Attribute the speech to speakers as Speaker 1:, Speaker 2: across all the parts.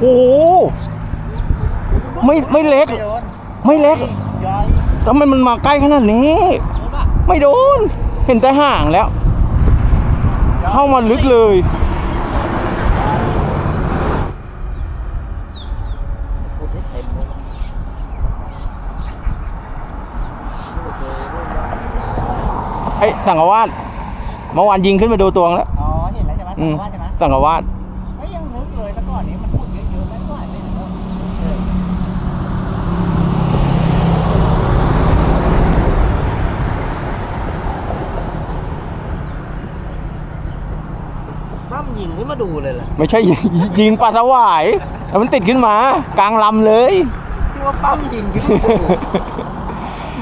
Speaker 1: โอ้โหไม่ไม่เล็ก
Speaker 2: ไม่โดน
Speaker 1: ไม่เล็ก
Speaker 2: ย้อย
Speaker 1: ทำไมมันมาใกล้ขนาดนี้
Speaker 2: รู้ป่ะ
Speaker 1: ไม่โดน เห็นแต่ห่างแล้ว เข้ามาลึกเลย
Speaker 2: พูดให้เต็มเลย
Speaker 1: ไอ้ยสังกวาสเมื่อวานยิงขึ้นมาดูตวงแล้ว
Speaker 2: อ๋อ เห็นแล้วใช่ไหม
Speaker 1: อืม
Speaker 2: ว่าใช่ไหม
Speaker 1: สังกวาส
Speaker 2: อนนี้มันพูดเยอะๆไม่ไหวเลยเนอะเออ
Speaker 3: ตั้มยิงขึ้นมาดูเลยแหละ
Speaker 1: ไม่ใช่ยิงยิงปลาสวายแล้วมันติดขึ้นมากลางลำเลย
Speaker 3: ที่ว่าปั้มยิงขึ้นมาดู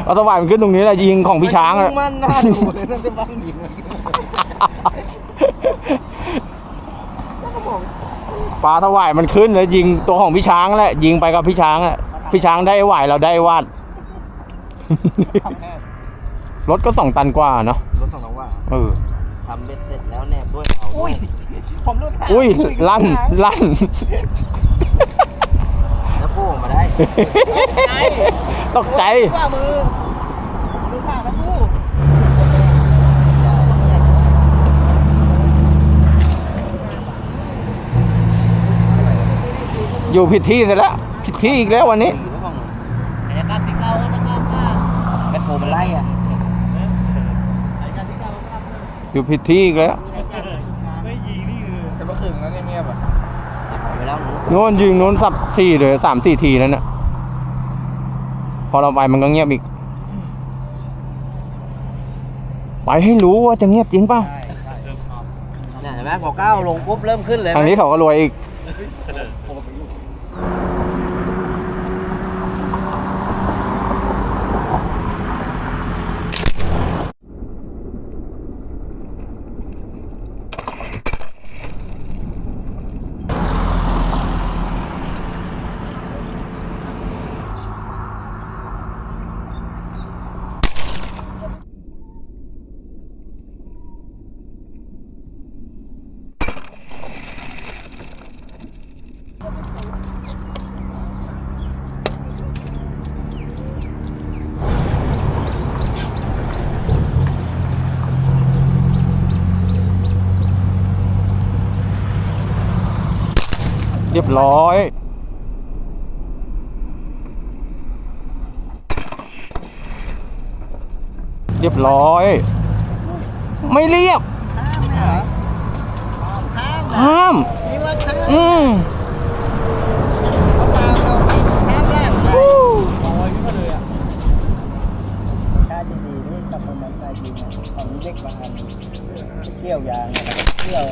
Speaker 1: ปลาสวายมันขึ้นตรงนี้แหละยิงของพี่ช้างอะ
Speaker 3: มันน่าดูเลยนั่นจะปั้มยิงมันขึ้นมาแล้วก็มอง
Speaker 1: ปลาสวายมันขึ้นแล้วยิงตัวของพี่ช้างแหละ ยิงไปกับพี่ช้างอะพี่ช้างได้หวายเราได้วาด
Speaker 2: ทำแน่
Speaker 1: รถก็สองตันกว่าเนาะ
Speaker 3: รถสองล้อว่า
Speaker 1: เออ
Speaker 3: ทำเบ็ดเสร็จแล้วแนบด้วยเอา
Speaker 2: อุ้ยผมรู้ทาง
Speaker 1: อุ้ย
Speaker 2: คุกับ
Speaker 1: ลั่น
Speaker 2: ทาง
Speaker 1: ลั่น
Speaker 3: แล้วโผล่มาได้
Speaker 1: ตกใจ
Speaker 2: กว่ามือดูทางทั้งคู่
Speaker 1: อยู่ผิดที่เสร็จแล้ว ผิดที่อีกแล้ววันนี้
Speaker 2: ไอ้การที่เก่าจะกลับมา
Speaker 3: แบ็คโฮมันไล่อะ
Speaker 2: ไอ้การที่เก่าจะกลับมา
Speaker 1: อยู่ผิดที่อีกแล้ว
Speaker 2: ไม่ยิงนี่คือ
Speaker 3: จะมาขึงแล้วเงียบๆอะไปแล้วหนู
Speaker 1: โน้นยิงโน้นสับสี่เลยสามสี่ทีนั่นน่ะพอเราไปมันก็เงียบอีก ไปให้รู้ว่าจะเงียบจริงเปล่า
Speaker 2: ใช่ใช่
Speaker 3: เนี่ยเห็นไหมพอก้าวลงปุ๊บเริ่มขึ้นเลย
Speaker 1: ทางนี้เขาก็รวยอีก เรียบร้อยเรียบร้อย ไม่เรียบ
Speaker 2: ข้ามเนี่ยเหรอข้าม
Speaker 1: ห้าม
Speaker 2: นี่ว่าข้าม
Speaker 1: อืม
Speaker 2: เขาปาเราข้ามแรกไปลอยขึ้นมาเลยอะถ้าจะดีนี่กับคนนั้นใจจริงอะตอนนี้เด็กบางอันเกี่ยวยางอะเกี่ยว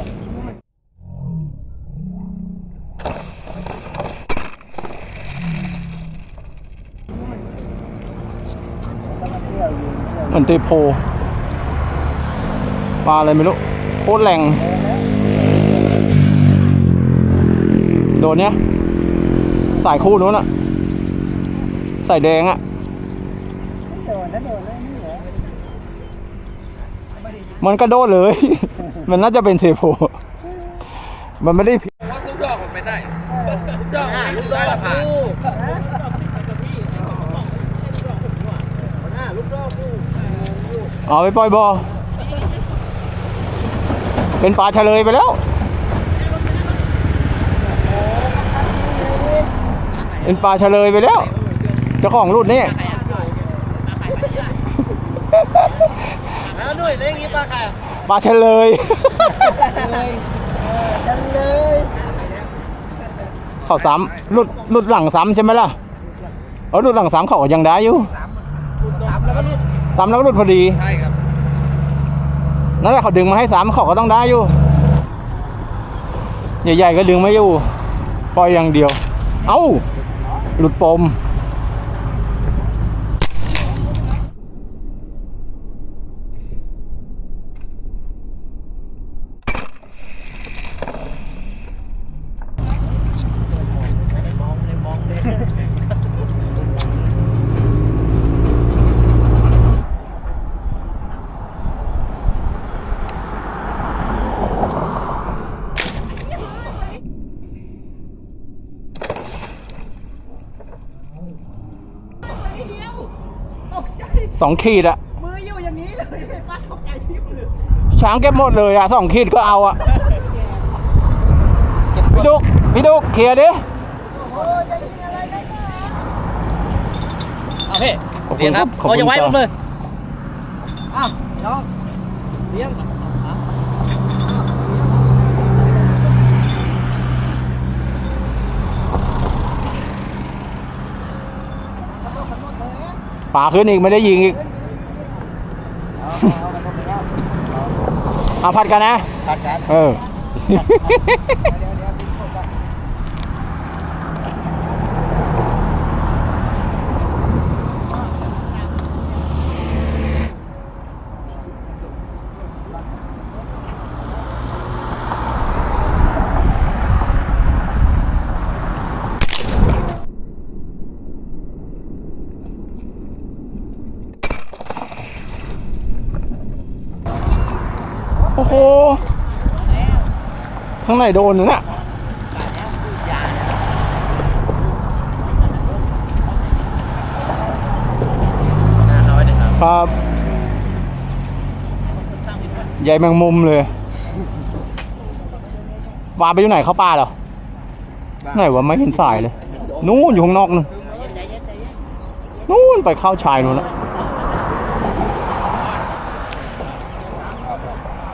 Speaker 2: ก็มาเที่ยวอยู่ เที่ยว
Speaker 1: เหมือนเตโพปลาอะไรไม่รู้โคตรแรงโดนเนี้ยสายคู่นู้นอะสายแดงอะ
Speaker 2: โดนนะโดนแล้วนี่เหรอ
Speaker 1: มันก็โดนเลย มันน่าจะเป็นเทโพ มันไม่ได้ผิด
Speaker 3: ว่าลูกดอกมันเป็นได้ลูกดอกลูกดอกผ่านมันห้าลูกดอกกู
Speaker 1: เอาไปปล่อยบอเป็นปลาเฉลยไปแล้ว เป็นปลาเฉลยไปแล้ว เจ้าของรุ่นนี่
Speaker 3: แล้วหน่วยเล่นงี้ปลาค่ะ
Speaker 1: ปลาเฉลย
Speaker 2: กันเลย
Speaker 1: เขาซ้ำหลุดหลุดหลังซ้ำใช่ไหมล่ะ เออหลุดหลังซ้ำเขาก็ยังได้อยู่
Speaker 2: สามแล้วก็ลุด
Speaker 1: ซ้ำแล้วก็หลุดพอดี
Speaker 3: ใช่ครับ
Speaker 1: นั่นแหละเขาดึงมาให้ซ้ำเขาก็ต้องได้อยู่ ใหญ่ๆก็ดึงไม่อยู่ ปล่อยอย่างเดียว เอ้า หลุดปม สองขีดอะ
Speaker 2: มืออยู่อย่างนี้เลยป้าตกใจที่มือ
Speaker 1: ช้างเก็บหมดเลยอะสองขีดก็เอาอะพี่ดุกพี่ดุกเคลียร์ดิ
Speaker 2: โอ้ยจะยิงอะไรได้บ้าง
Speaker 3: เอาพี่
Speaker 1: ขอบคุณ
Speaker 3: เรียนครับ
Speaker 1: ขอบคุณ
Speaker 3: เอาอย่าไว้
Speaker 1: จ้ะ
Speaker 3: ผมเลย
Speaker 2: อ้าวน้องเลี้ยง
Speaker 1: ป่าขึ้นอีกไม่ได้ยิงอีก
Speaker 2: เอา
Speaker 1: พัดกันนะ
Speaker 2: ผัดกัน
Speaker 1: เออ
Speaker 2: เดี๋ยวเดี๋ยวเดี๋ยวทิ้งคนก่อน
Speaker 1: โอ้โห ข้างในโดนนะน่ะ
Speaker 3: ครับ
Speaker 1: ใหญ่แมงมุมเลยวาไปอยู่ไหนเข้าป่าเหรอไหนวะไม่เห็นสายเลย นู่นอยู่ข้างนอกนู่นนู่นไปเข้าชายนู่นละ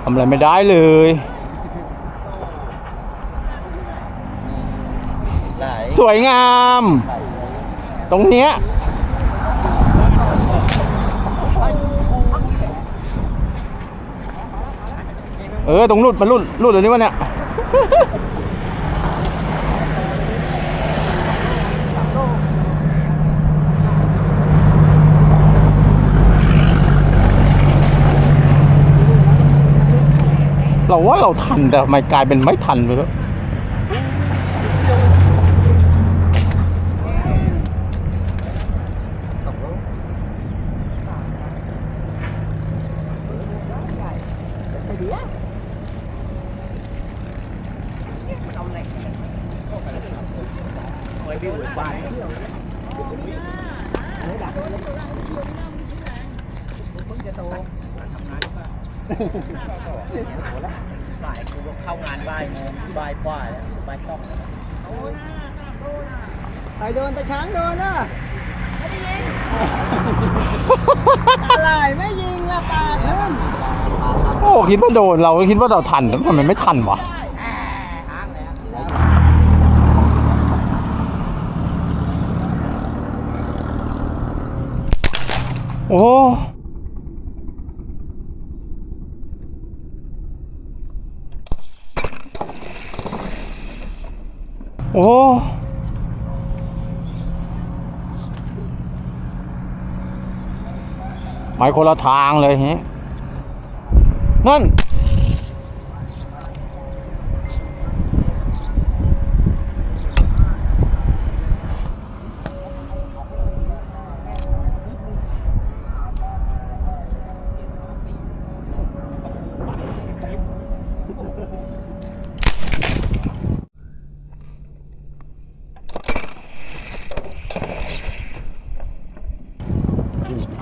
Speaker 1: ทำอะไรไม่ได้เลย
Speaker 3: ไหน
Speaker 1: สวยงาม ตรงเนี้ยเออ ตรงรุดมันรุดรุดเลยนี่วะเนี่ยเราว่าเราทันแต่ทำไมกลายเป็นไม่ทันไปแล้ว
Speaker 2: ไว้
Speaker 3: พี่หัวบ้าน
Speaker 2: มึงจะโต
Speaker 3: บ่ายกูก็เข้างานบ่ายโมงบ่ายกว่าแล้วบ่ายต้อง
Speaker 2: ใครโดนตะช้างโดนอะไม่ได้ยิงอะไรไม่ยิงละปาขึ้น
Speaker 1: โอ้คิดว่าโดนเราคิดว่าเราทันแล้วทำไมไม่ทันวะ
Speaker 2: ค้างแล้ว
Speaker 1: โอ้โอ้ไปคนละทางเลยฮะนั่น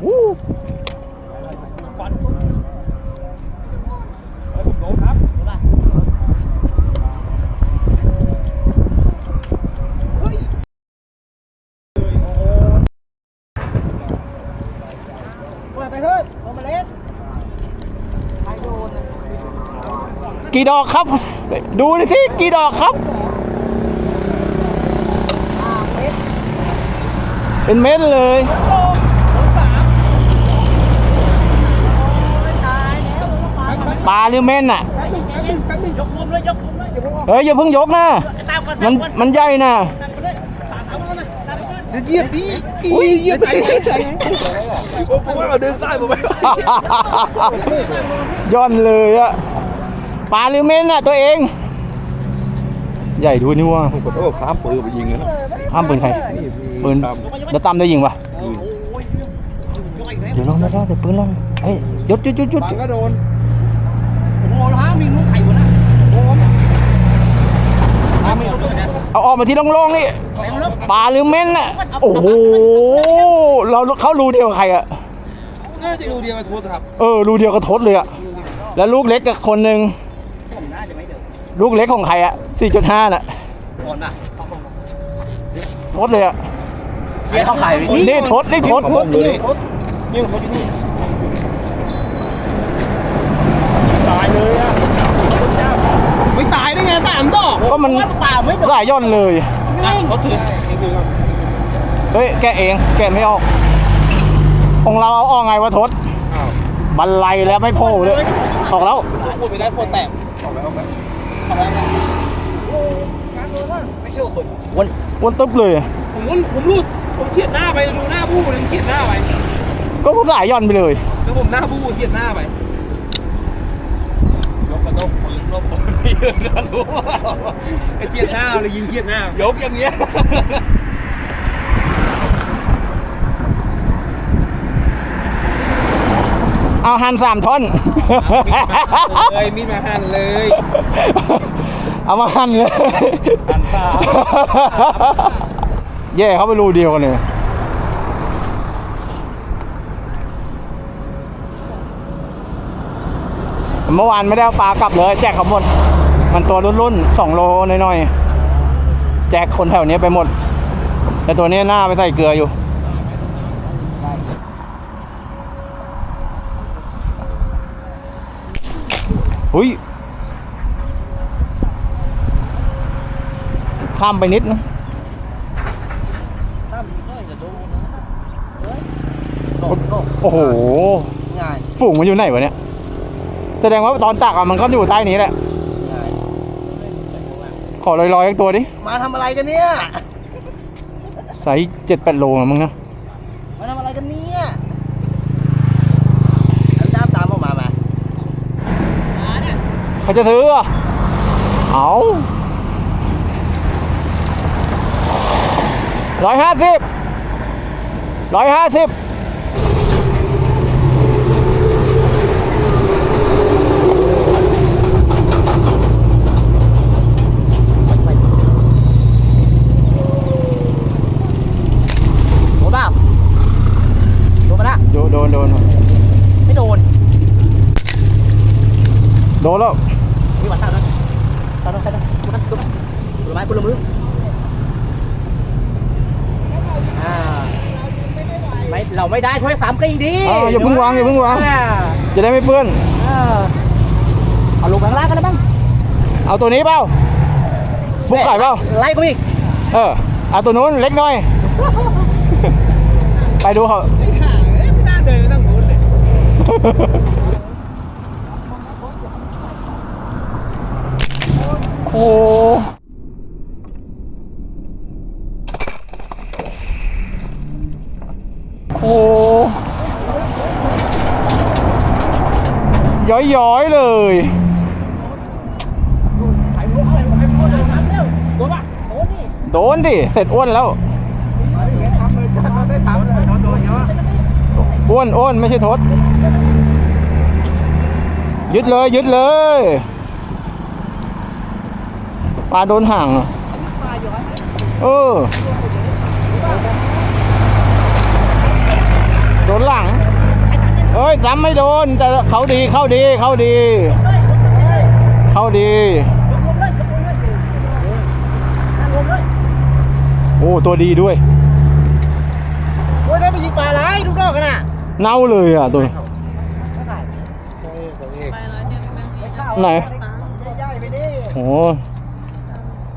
Speaker 1: วู้
Speaker 2: เปิด ไปเถอะโอมาเล็ดใครโดน
Speaker 1: กี่ดอกครับ ดูหน่อยสิกี่ดอกครับ เป็นเม็ดเลยปลาหรือเม่นอะ
Speaker 3: ยกมุมเลยยกมุมเลย
Speaker 1: เฮ้ยอย่าเพิ่งยกนะ
Speaker 3: ตามกัน
Speaker 1: มันมันใหญ่นะ
Speaker 3: จะเหยียบดิ
Speaker 1: อุ้ยเหยียบ ไป
Speaker 3: ผมว่าเราดึงใต้ผมไป
Speaker 1: ย่อนเลยอะปลาหรือเม่นอะตัวเอง ใหญ่ดูนี่ว่า
Speaker 4: โอ้ข้ามปืนไปยิงกันนะ
Speaker 1: ข้ามปืนใครปืนเดี๋ยวตามได้ยิงปะเดี๋ยวลงไม่ได้เดี๋ยวปืนลงเฮ้ยหยุดหยุดหยุดหยุด
Speaker 4: บังก็โดน
Speaker 3: โอ้โหล้ามีลูกไข่หมดนะ
Speaker 1: เอาออกมาที่โล่งๆนี่
Speaker 3: แมงลึก
Speaker 1: ปลาหรือเม่นน่ะโอ้โหเราเข้ารูเดียวกับใครอะ
Speaker 4: น่าจะดูเดียวกับโทษครับ
Speaker 1: เออรูเดียวกับทศเลยอะแล้วลูกเล็กกับคนหนึ่ง
Speaker 2: ผมน่าจะไม่เจอ
Speaker 1: ลูกเล็กของใครอะ4.5น่ะ
Speaker 2: ก่อนป่ะ
Speaker 1: ทศเลยอะ
Speaker 2: เรียกเขาขาย
Speaker 1: นี่ทศนี่ทศ
Speaker 4: โทษนี่โทษนี่โทษที่นี่ตายเลยอะ ไม่ตายได้ไงสามดอก
Speaker 1: ก็มัน
Speaker 4: ป่าไม่ดอก
Speaker 1: สายย่อนเลย
Speaker 4: เขาถือเองคือ
Speaker 1: เฮ้ย แกะเอง แกะไม่ออก ของเราเอาออกไงวะทศ
Speaker 4: อ้าว
Speaker 1: บันไลแล้วไม่โผล่เลย ออกแล้ว
Speaker 4: พูดไปได้โคตรแตกออกแล้วออกแล้วออกแล้วไม่เชื่อคน
Speaker 1: วนวนตึ๊บเลย
Speaker 4: ผมรุ่นผมรูดผมเฉียดหน้าไปดูหน้าบู้เลยเฉียดหน้าไป
Speaker 1: ก็สายย่อนไปเลย
Speaker 4: แล้วผมหน้าบู้เฉียดหน้าไปยกกระ นกปืนนกปืนไม่เยอะนะรู้ไอ้เฉียดหน้าเลยยิงเฉียดหน้า ยกอย่างเงี้ย
Speaker 1: เอาหันสามท่อน
Speaker 4: เลยมีดมาหั่นเลย
Speaker 1: เอามาหั่นเลย
Speaker 4: หั่นสาม
Speaker 1: แย่เข้าไปรูเดียวกันเลย เมื่อวานไม่ได้เอาปลากลับเลย แจกเขาหมด มันตัวรุ่นๆสองโลน้อยๆ แจกคนแถวนี้ไปหมด แต่ตัวนี้หน้าไปใส่เกลืออยู่ หุยข้ามไปนิดนะ
Speaker 2: ตั้มก็จะดูนะโดดโดด
Speaker 1: โอ้โห
Speaker 2: ง่าย
Speaker 1: ฝูงมันอยู่ไหนวะเนี่ย แสดงว่าตอนตักอะมันก็อยู่ใต้นี้แหละ
Speaker 2: ง่าย
Speaker 1: ขอลอยๆอีกตัวดิ
Speaker 2: มาทำอะไรกันเนี่ย
Speaker 1: ไซส์เจ็ดแปดโลนะมึงนะ
Speaker 2: มาทำอะไรกันเนี่ยเอาจ้ามตามออกมาไหม
Speaker 1: เขาจะซื้ออะเอาร้อยห้าสิบร้อยห้าสิบ
Speaker 2: โดนเปล่าโดนมาละ
Speaker 1: โดนโดนโดน
Speaker 2: ไม่โดน
Speaker 1: โดนแล้ว
Speaker 2: มีหวัดตั้งนะตั้งนะตั้งนะดูนะดูนะผลไม้ผลมืออ่าไม่เราไม่ได้ช่วยสามกริ่งดี
Speaker 1: อ่าอย่าเพิ่งวางอย่าเพิ่งวาง
Speaker 2: อ่
Speaker 1: จะได้ไม่เปื้อน
Speaker 2: อ่าเอาลงข้างล่างกันแล้วบ้าง
Speaker 1: เอาตัวนี้เปล่าบุกไก่เปล่า
Speaker 2: ไล่กูอีก
Speaker 1: เออเอาตัวนู้นเล็กหน่อย ไปดูเขา
Speaker 4: ไอ้ห่าเอ้ยไม่น่าเดินไม่ต้องรู้เลย
Speaker 1: โอ้ย้อยๆเลย
Speaker 2: โดนดิ
Speaker 1: เสร็จอ้วนแล้ว
Speaker 2: อ้
Speaker 1: วนอ้วนไม่ใช่ทศยึดเลย ยึดเลย ลาโดนห่างอะเออ โดนหลัง เอ้ยซ้ำไม่โดน แต่เขาดีเข้าดีเข้าดี เข้าดีโอ้ตัวดีด้วย
Speaker 2: โอ้ยได้ไปยิงปลาไรทุกดอกกันน่ะ
Speaker 1: เน่าเลยอะตัวนี้ไหน
Speaker 2: ย่ายไปดิ
Speaker 1: โอ้นี่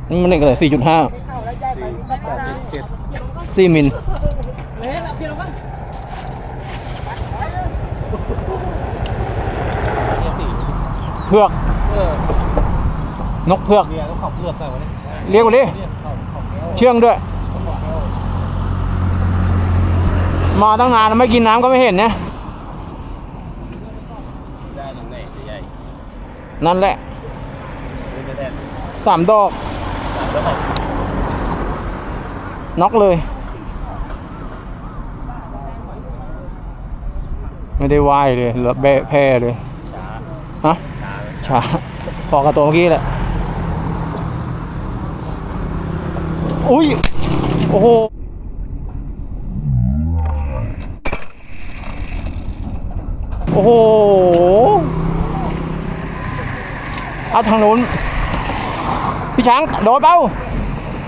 Speaker 1: มันเด็กอะไรสี่จุดห้าสี่มิล
Speaker 2: เพื
Speaker 1: อก
Speaker 4: น
Speaker 1: กเพือก
Speaker 4: เมียต้องขับเลือกไปวันนี้
Speaker 1: เรียกว่าดิ
Speaker 4: เนี่ยขับขับแก้ว
Speaker 1: เชื่องด้วย มาตั้งนานไม่กินน้ำก็ไม่เห็นนะ
Speaker 4: ได้ตรงไหนใหญ่
Speaker 1: นั่นแหละสามดอก น็อกเลย ไม่ได้ว่ายเลยเหลือแบะแพร่เลย
Speaker 4: ช้า
Speaker 1: ฮะ
Speaker 4: ช้า
Speaker 1: ช้าพอกับตัวเมื่อกี้แหละ อุ้ย โอ้โหอ้โหเอาทางนู้น พี่ช้างโดดเป้า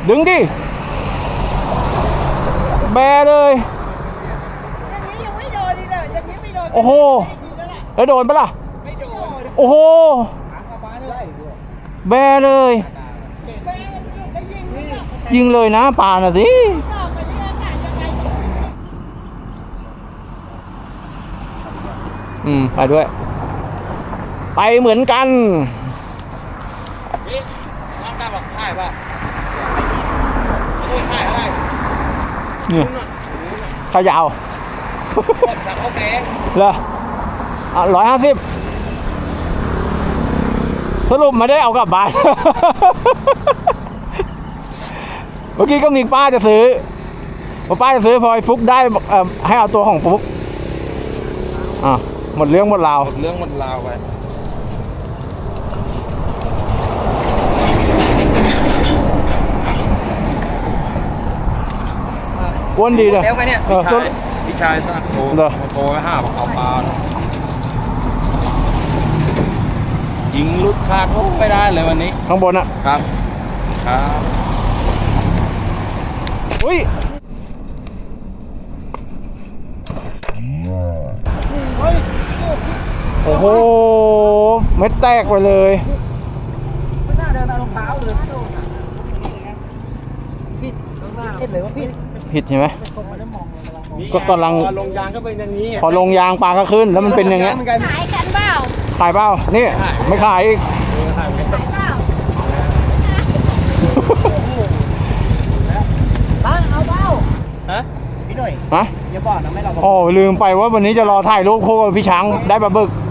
Speaker 1: ดึงดิ แบเลย
Speaker 2: อย่างนี้ยังไม่โดนดีเลยอย่างนี้ไม่โดน
Speaker 1: โอ้โห แล้วโดนปะล่ะ
Speaker 2: ไม่โดน
Speaker 1: โอ้โห แบเลย
Speaker 2: แม่แล้วยิงนี่
Speaker 1: ยิงเลยนะป่าน่ะสิ
Speaker 2: ต่อไปเรื่อยๆยังไง
Speaker 1: อืม ไปด้วย ไปเหมือนกัน
Speaker 3: นี่น้ย ป่ะไม่ขายอะไร
Speaker 1: เนี่ย
Speaker 3: นู่นน่ะนู่นน่ะ
Speaker 1: ขยาว
Speaker 3: กดสั่งข้าวแกง
Speaker 1: เหรอร้อยห้าสิบสรุปไม่ได้เอากลับบ้าน เมื่อกี้ก็มีป้าจะซื้อพอป้าจะซื้อพอไอ้ฟุกได้บอกเอ่อให้เอาตัวของฟุกอะหมดเรื่องหมดราว
Speaker 4: เรื่องมันลาวไป
Speaker 1: อ้วนดีเลย
Speaker 3: แล้วไงเนี่ย
Speaker 1: เออ
Speaker 4: ชายพี่ชายสั่งโทร
Speaker 1: เหรอ
Speaker 4: โทรไปห้าบอกเอาปลาเนอะยิงลุดคาดโอ้ไม่ได้เลยวันนี้
Speaker 1: ข้างบนอะ
Speaker 4: ครับ ครับ
Speaker 1: อุ้ยโอ้โห เม็ดแตกไปเลย
Speaker 2: ไม่น่าเดินเอารองเท้าเลยผิดผิดเลยว่าผิด
Speaker 1: ผิดใช่ไหม
Speaker 2: คนไม่ได้มองเลยกำลังมอง
Speaker 1: ก็กำลัง
Speaker 3: ลงยางก็เป็นอย่างนี้
Speaker 1: พอลงยางปลาก็ขึ้น แล้วมันเป็นอย่างเงี้ย
Speaker 3: เหมือนกัน
Speaker 2: ขายกันเปล่า
Speaker 1: ขายเปล่านี่ไม่ขายอีก
Speaker 2: ขายเปล่าบ้านเอาเปล่า
Speaker 3: ฮะ
Speaker 2: พี่หน่อย
Speaker 1: ฮะ
Speaker 2: อย่าบอกนะไม่เราบอก
Speaker 1: โอ้ลืมไปว่าวันนี้จะรอถ่ายรูปคู่กับพี่ช้างได้ปลาบึก
Speaker 2: ขึ้นเลย